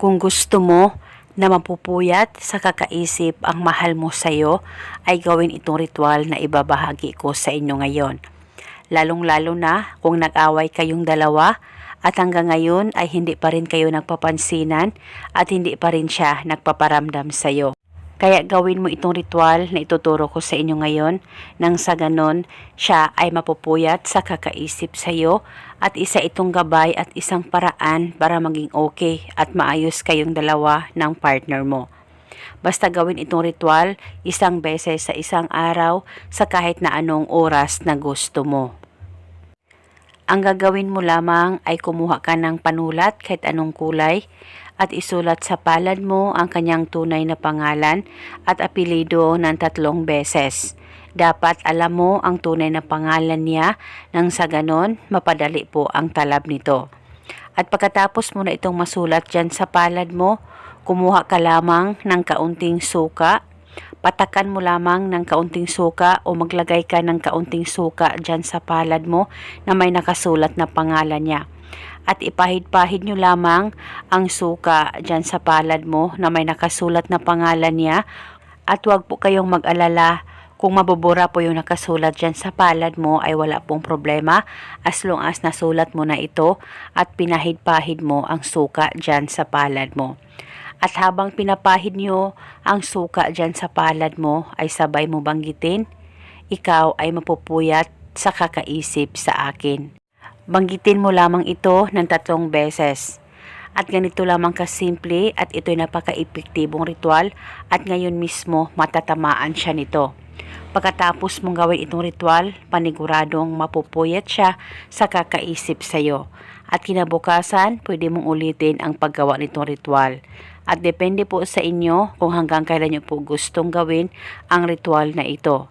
Kung gusto mo na mapupuyat sa kakaisip ang mahal mo sa'yo, ay gawin itong ritual na ibabahagi ko sa inyo ngayon. Lalong-lalo na kung nag-away kayong dalawa at hanggang ngayon ay hindi pa rin kayo nagpapansinan at hindi pa rin siya nagpaparamdam sa'yo. Kaya gawin mo itong ritual na ituturo ko sa inyo ngayon nang sa ganon siya ay mapupuyat sa kakaisip sa iyo at isa itong gabay at isang paraan para maging okay at maayos kayong dalawa ng partner mo. Basta gawin itong ritual isang beses sa isang araw sa kahit na anong oras na gusto mo. Ang gagawin mo lamang ay kumuha ka ng panulat kahit anong kulay at isulat sa palad mo ang kanyang tunay na pangalan at apelido ng tatlong beses. Dapat alam mo ang tunay na pangalan niya nang sa ganon mapadali po ang talab nito. At pagkatapos mo na itong masulat dyan sa palad mo, kumuha ka lamang ng kaunting suka patakan mo lamang ng kaunting suka o maglagay ka ng kaunting suka dyan sa palad mo na may nakasulat na pangalan niya. At ipahid-pahid nyo lamang ang suka dyan sa palad mo na may nakasulat na pangalan niya at huwag po kayong mag-alala kung mabubura po yung nakasulat dyan sa palad mo ay wala pong problema as long as nasulat mo na ito at pinahid-pahid mo ang suka dyan sa palad mo. At habang pinapahid nyo ang suka dyan sa palad mo ay sabay mo banggitin, ikaw ay mapupuyat sa kakaisip sa akin. Banggitin mo lamang ito ng tatlong beses. At ganito lamang kasimple at ito'y napaka-epektibong ritual at ngayon mismo matatamaan siya nito. Pagkatapos mong gawin itong ritual, paniguradong mapupuyat siya sa kakaisip sa'yo. At kinabukasan, pwede mong ulitin ang paggawa nitong ritual. At depende po sa inyo kung hanggang kailan nyo po gustong gawin ang ritual na ito.